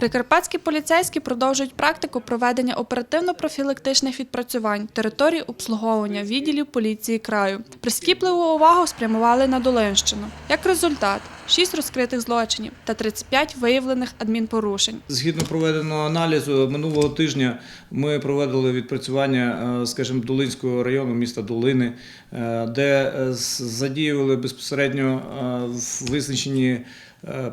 Прикарпатські поліцейські продовжують практику проведення оперативно-профілактичних відпрацювань території обслуговування відділів поліції краю. Прискіпливу увагу спрямували на Долинщину. Як результат, 6 розкритих злочинів та 35 виявлених адмінпорушень. Згідно проведеного аналізу, минулого тижня ми проводили відпрацювання, е, скажімо, Долинського району міста Долини, е, де е, задіювали безпосередньо визначені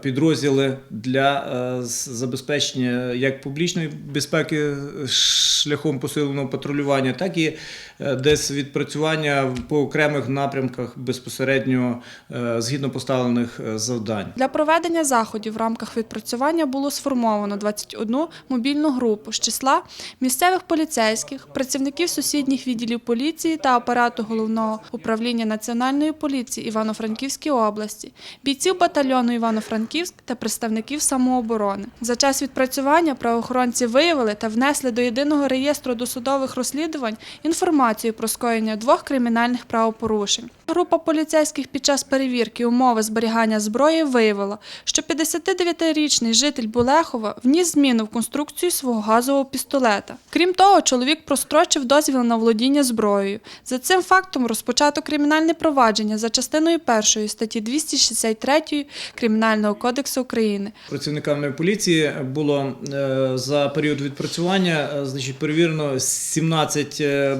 підрозділи для е, забезпечення як публічної безпеки е, шляхом посиленого патрулювання, так і е, десь відпрацювання по окремих напрямках безпосередньо е, згідно поставлених е, завдань. Для проведення заходів в рамках відпрацювання було сформовано 21 мобільну групу з числа місцевих поліцейських, працівників сусідніх відділів поліції та апарату головного управління національної поліції Івано-Франківської області, бійців батальйону Івано-Франківськ та представників самооборони. За час відпрацювання правоохоронці виявили та внесли до єдиного реєстру досудових розслідувань інформацію про скоєння двох кримінальних правопорушень. Група поліцейських під час перевірки умови зберігання зброї виявила, що 59-річний житель Булехова вніс зміну в конструкцію свого газового пістолета. Крім того, чоловік прострочив дозвіл на володіння зброєю. За цим фактом розпочато кримінальне провадження за частиною 1 статті 263 Кримінального кодексу України. Працівниками поліції було е, за період відпрацювання е, значить, перевірено 17 е,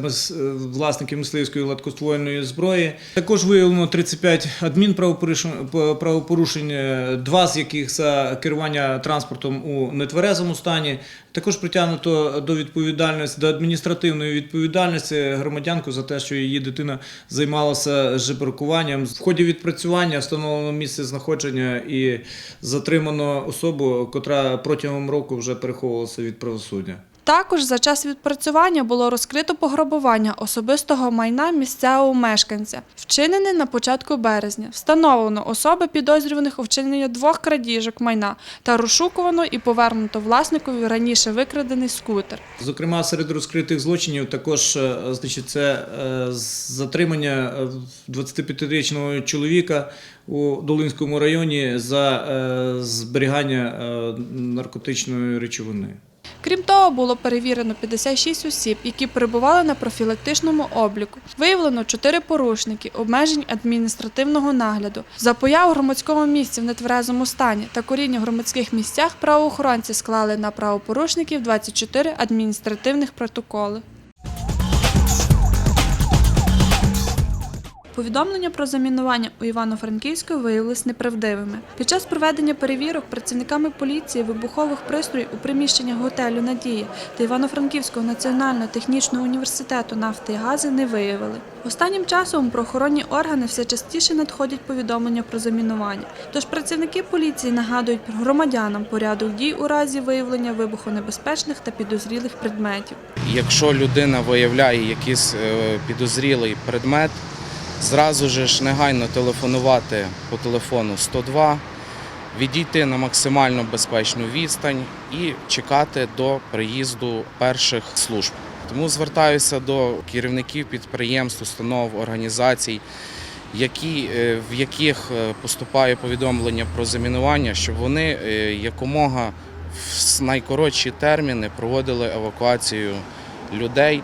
власників мисливської гладкоствольної зброї. Також виявлено 35 адмінправопорушень, по- правопорушень, е, два з яких за керування транспортом у нетверезому стані. Також притягнуто до відповідальності, до адміністративної відповідальності громадянку за те, що її дитина займалася жебракуванням. В ході відпрацювання встановлено місце знаходження і затримано особу, котра протягом року вже переховувалася від правосуддя. Також за час відпрацювання було розкрито пограбування особистого майна місцевого мешканця, вчинене на початку березня. Встановлено особи підозрюваних у вчиненні двох крадіжок майна та розшукувано і повернуто власникові раніше викрадений скутер. Зокрема, серед розкритих злочинів також е, значить, це е, затримання е, 25-річного чоловіка у Долинському районі за е, зберігання е, наркотичної речовини. Крім того, було перевірено 56 осіб, які перебували на профілактичному обліку. Виявлено 4 порушники обмежень адміністративного нагляду. За появу громадського місці в нетверезому стані та коріння в громадських місцях правоохоронці склали на правопорушників 24 адміністративних протоколи. Повідомлення про замінування у Івано-Франківську виявились неправдивими. Під час проведення перевірок працівниками поліції вибухових пристроїв у приміщеннях готелю Надія та Івано-Франківського національного технічного університету нафти і гази не виявили. Останнім часом правоохоронні органи все частіше надходять повідомлення про замінування. Тож працівники поліції нагадують громадянам порядок дій у разі виявлення вибухонебезпечних та підозрілих предметів. Якщо людина виявляє якийсь е, підозрілий предмет, зразу ж негайно телефонувати по телефону 102, відійти на максимально безпечну відстань і чекати до приїзду перших служб. Тому звертаюся до керівників підприємств, установ, організацій, які, е, в яких е, поступає повідомлення про замінування, щоб вони е, якомога в найкоротші терміни проводили евакуацію людей,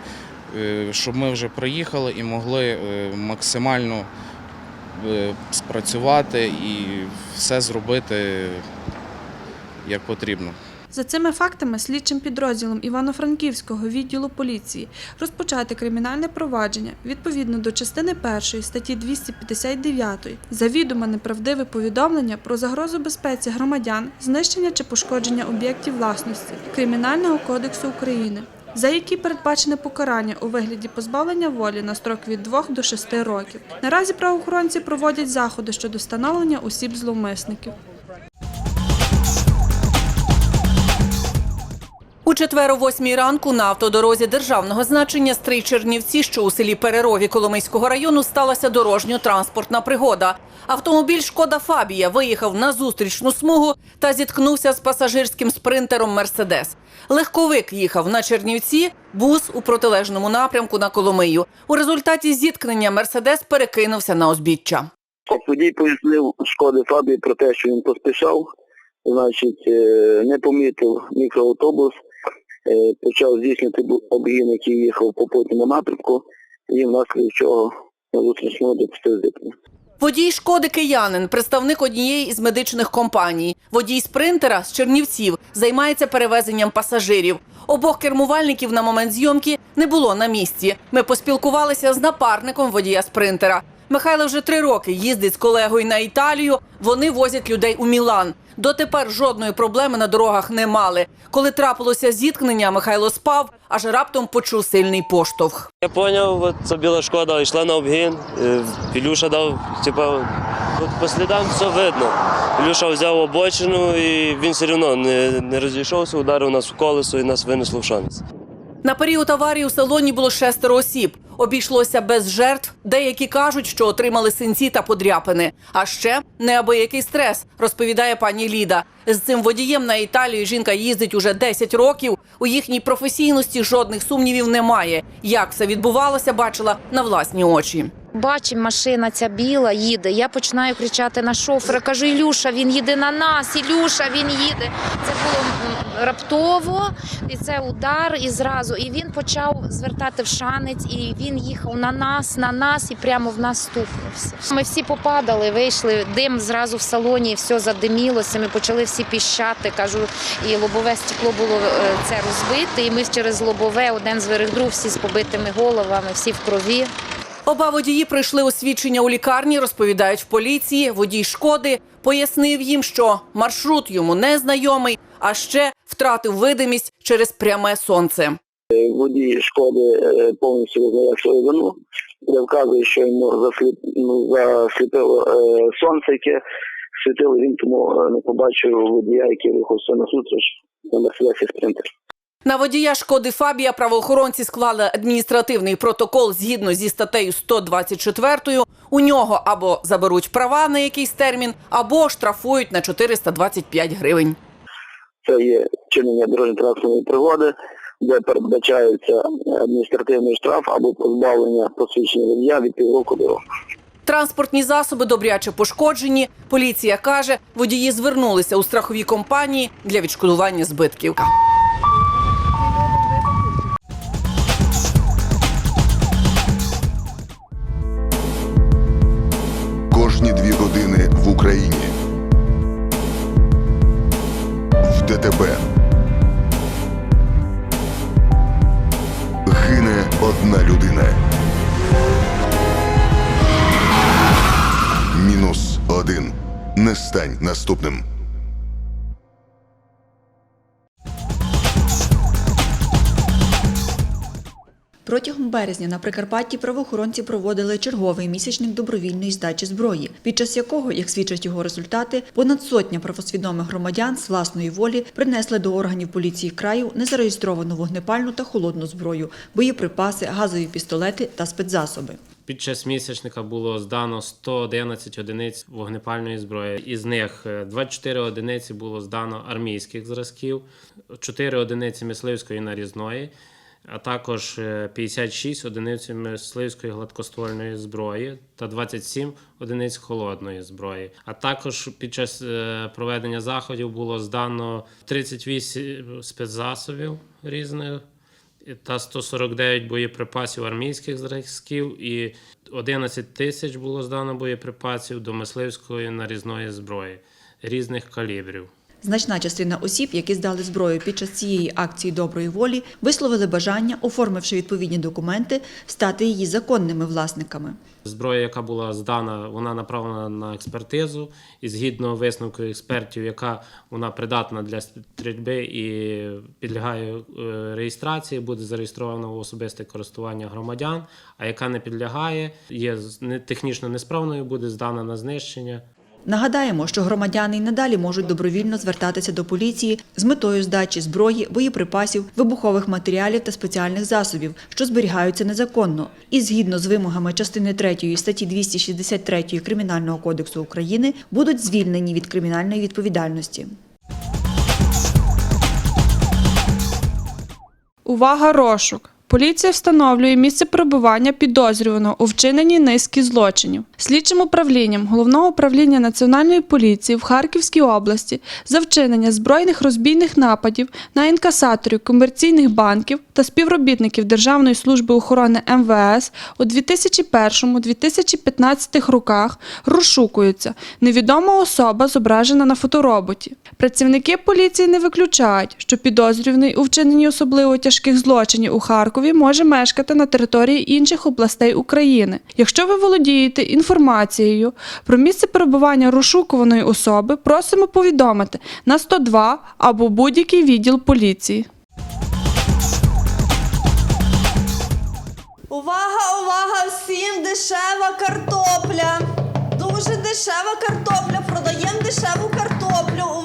щоб ми вже приїхали і могли е, максимально е, спрацювати і все зробити як потрібно. За цими фактами слідчим підрозділом Івано-Франківського відділу поліції розпочати кримінальне провадження відповідно до частини 1 статті 259 за відомо неправдиве повідомлення про загрозу безпеці громадян, знищення чи пошкодження об'єктів власності Кримінального кодексу України. За які передбачене покарання у вигляді позбавлення волі на строк від 2 до 6 років. Наразі правоохоронці проводять заходи щодо встановлення осіб зловмисників. У четвер о восьмій ранку на автодорозі державного значення Стрий Чернівці, що у селі Перерові Коломийського району, сталася дорожньо-транспортна пригода. Автомобіль Шкода Фабія виїхав на зустрічну смугу та зіткнувся з пасажирським спринтером Мерседес. Легковик їхав на Чернівці, бус у протилежному напрямку на Коломию. У результаті зіткнення Мерседес перекинувся на узбіччя. Водій пояснив шкоди Фабії про те, що він поспішав значить, е, не помітив мікроавтобус, почав здійснювати обгін, який їхав по потному напрямку, і внаслідок чого на зустрічному допустив зіткнення. Водій шкоди киянин, представник однієї із медичних компаній. Водій спринтера з Чернівців займається перевезенням пасажирів. Обох кермувальників на момент зйомки не було на місці. Ми поспілкувалися з напарником водія спринтера. Михайло вже три роки їздить з колегою на Італію. Вони возять людей у Мілан. Дотепер жодної проблеми на дорогах не мали. Коли трапилося зіткнення, Михайло спав, аж раптом почув сильний поштовх. Я зрозумів, ця біла шкода йшла на обгін. е, Ілюша дав, типа, от по слідам все видно. Ілюша взяв обочину і він все одно не, не розійшовся, ударив нас в колесо і нас винесло в шанс. На період аварії у салоні було шестеро осіб. Обійшлося без жертв. Деякі кажуть, що отримали синці та подряпини. А ще неабиякий стрес, розповідає пані Ліда. З цим водієм на Італію жінка їздить уже 10 років. У їхній професійності жодних сумнівів немає. Як все відбувалося, бачила на власні очі. Бачимо, машина ця біла їде. Я починаю кричати на шофера. Кажу, Ілюша, він їде на нас. Ілюша, він їде. Це було раптово, і це удар, і зразу. І він почав звертати в шанець, і він їхав на нас, на нас, і прямо в нас стукнувся. Ми всі попадали, вийшли, дим зразу в салоні, і все задимілося. Ми почали всі піщати. Кажу, і лобове стекло було е, це розбите. І ми через лобове один зверх друг, всі з побитими головами, всі в крові. Оба водії прийшли освідчення у лікарні, розповідають в поліції. Водій шкоди пояснив їм, що маршрут йому не знайомий, а ще втратив видимість через пряме сонце. Водій шкоди е, повністю визнає свою вину, де вказує, що йому засліп, ну, засліпило е, сонце, яке світило, він тому е, не побачив водія, який рухався на зустріч на Мерседесі Спринтер. На водія шкоди Фабія правоохоронці склали адміністративний протокол згідно зі статтею 124. У нього або заберуть права на якийсь термін, або штрафують на 425 гривень. Це є вчинення дорожньо-транспортної пригоди, де передбачається адміністративний штраф або позбавлення посвідчення водія від півроку до року. Транспортні засоби добряче пошкоджені. Поліція каже, водії звернулися у страхові компанії для відшкодування збитків. ДТБ. Гине одна людина. Мінус один. Не стань наступним. Березня на Прикарпатті правоохоронці проводили черговий місячник добровільної здачі зброї, під час якого, як свідчать його результати, понад сотня правосвідомих громадян з власної волі принесли до органів поліції краю незареєстровану вогнепальну та холодну зброю, боєприпаси, газові пістолети та спецзасоби. Під час місячника було здано 111 одиниць вогнепальної зброї. Із них е, 24 одиниці було здано армійських зразків, 4 одиниці мисливської нарізної, а також е, 56 одиниць мисливської гладкоствольної зброї та 27 одиниць холодної зброї. А також під час е, проведення заходів було здано 38 спецзасобів різних та 149 боєприпасів армійських зразків і 11 тисяч було здано боєприпасів до мисливської нарізної зброї різних калібрів. Значна частина осіб, які здали зброю під час цієї акції доброї волі, висловили бажання, оформивши відповідні документи, стати її законними власниками. Зброя, яка була здана, вона направлена на експертизу, і згідно висновку експертів, яка вона придатна для стрільби і підлягає е, реєстрації, буде зареєстрована в особисте користування громадян. А яка не підлягає, є технічно несправною, буде здана на знищення. Нагадаємо, що громадяни й надалі можуть добровільно звертатися до поліції з метою здачі зброї, боєприпасів, вибухових матеріалів та спеціальних засобів, що зберігаються незаконно, і згідно з вимогами частини 3 статті 263 Кримінального кодексу України будуть звільнені від кримінальної відповідальності. Увага, розшук! Поліція встановлює місце перебування підозрюваного у вчиненні низки злочинів. Слідчим управлінням головного управління національної поліції в Харківській області за вчинення збройних розбійних нападів на інкасаторів комерційних банків та співробітників Державної служби охорони МВС у 2001-2015 роках розшукується невідома особа, зображена на фотороботі. Працівники поліції не виключають, що підозрюваний у вчиненні особливо тяжких злочинів у Харкові може мешкати на території інших областей України. Якщо ви володієте інформацією про місце перебування розшукуваної особи, просимо повідомити на 102 або будь-який відділ поліції. Увага, увага! Всім дешева картопля! Дуже дешева картопля! Продаємо дешеву картоплю!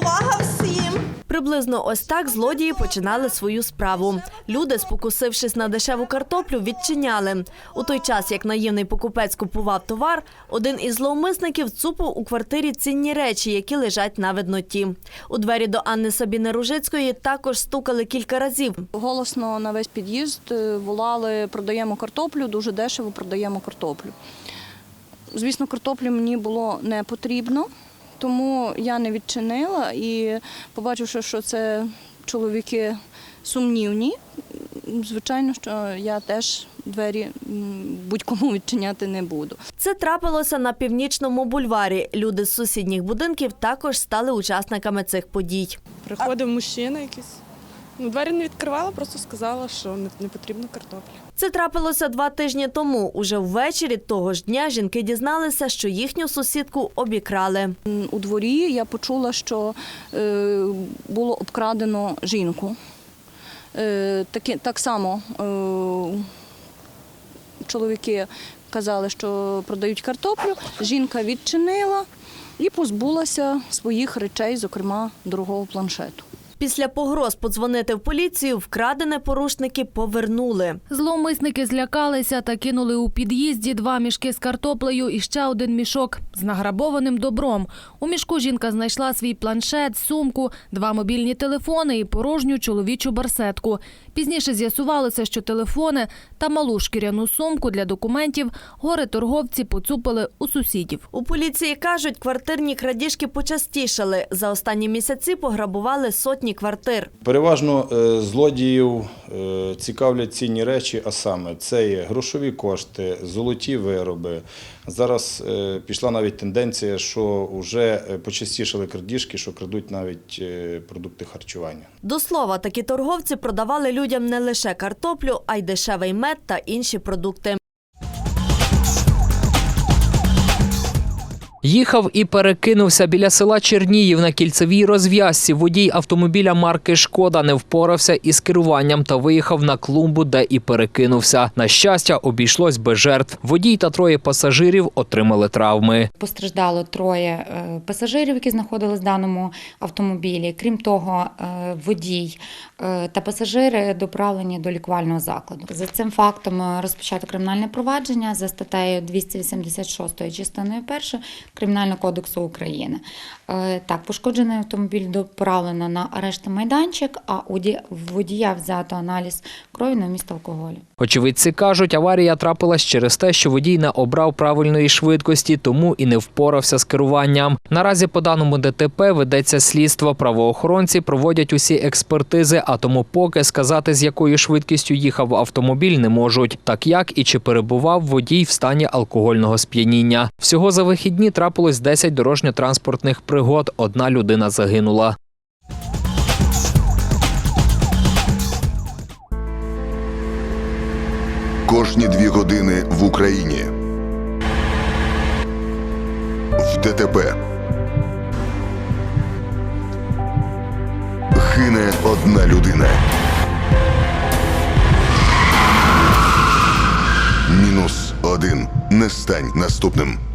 Приблизно ось так злодії починали свою справу. Люди, спокусившись на дешеву картоплю, відчиняли. У той час, як наївний покупець купував товар, один із зловмисників цупив у квартирі цінні речі, які лежать на видноті. У двері до Анни Сабіни Ружицької також стукали кілька разів. Голосно на весь під'їзд е, волали продаємо картоплю, дуже дешево продаємо картоплю. Звісно, картоплі мені було не потрібно, тому я не відчинила і побачивши, що це чоловіки сумнівні, звичайно, що я теж двері будь-кому відчиняти не буду. Це трапилося на північному бульварі. Люди з сусідніх будинків також стали учасниками цих подій. Приходив мужчина якийсь. Ну, двері не відкривала, просто сказала, що не, потрібно картопля. Це трапилося два тижні тому. Уже ввечері того ж дня жінки дізналися, що їхню сусідку обікрали. У дворі я почула, що е, було обкрадено жінку. Е, так само е, чоловіки казали, що продають картоплю. Жінка відчинила і позбулася своїх речей, зокрема дорогого планшету. Після погроз подзвонити в поліцію вкрадене порушники повернули. Зловмисники злякалися та кинули у під'їзді два мішки з картоплею і ще один мішок з награбованим добром. У мішку жінка знайшла свій планшет, сумку, два мобільні телефони і порожню чоловічу барсетку. Пізніше з'ясувалося, що телефони та малу шкіряну сумку для документів гори торговці поцупили у сусідів. У поліції кажуть, квартирні крадіжки почастішали. За останні місяці пограбували сотні квартир. Переважно е, злодіїв е, цікавлять цінні речі, а саме це є грошові кошти, золоті вироби. Зараз е, пішла навіть тенденція, що вже почастішали крадіжки, що крадуть навіть продукти харчування. До слова, такі торговці продавали людям не лише картоплю, а й дешевий мед та інші продукти. Їхав і перекинувся біля села Черніїв на кільцевій розв'язці. Водій автомобіля марки Шкода не впорався із керуванням та виїхав на клумбу, де і перекинувся. На щастя, обійшлось без жертв. Водій та троє пасажирів отримали травми. Постраждало троє е, пасажирів, які знаходились в даному автомобілі. Крім того, е, водій е, та пасажири доправлені до лікувального закладу. За цим фактом розпочато кримінальне провадження за статтею 286 частиною 1 Кримінального кодексу України. Е, Так, пошкоджений автомобіль доправлено на арештний майданчик, а у водія взято аналіз крові на вміст алкоголю. Очевидці кажуть, аварія трапилась через те, що водій не обрав правильної швидкості, тому і не впорався з керуванням. Наразі по даному ДТП ведеться слідство. Правоохоронці проводять усі експертизи, а тому поки сказати, з якою швидкістю їхав автомобіль, не можуть, так як і чи перебував водій в стані алкогольного сп'яніння. Всього за вихідні трапилось 10 дорожньо-транспортних пригод. Одна людина загинула. Кожні дві години в Україні. В ДТП. Гине одна людина. Мінус один. Не стань наступним.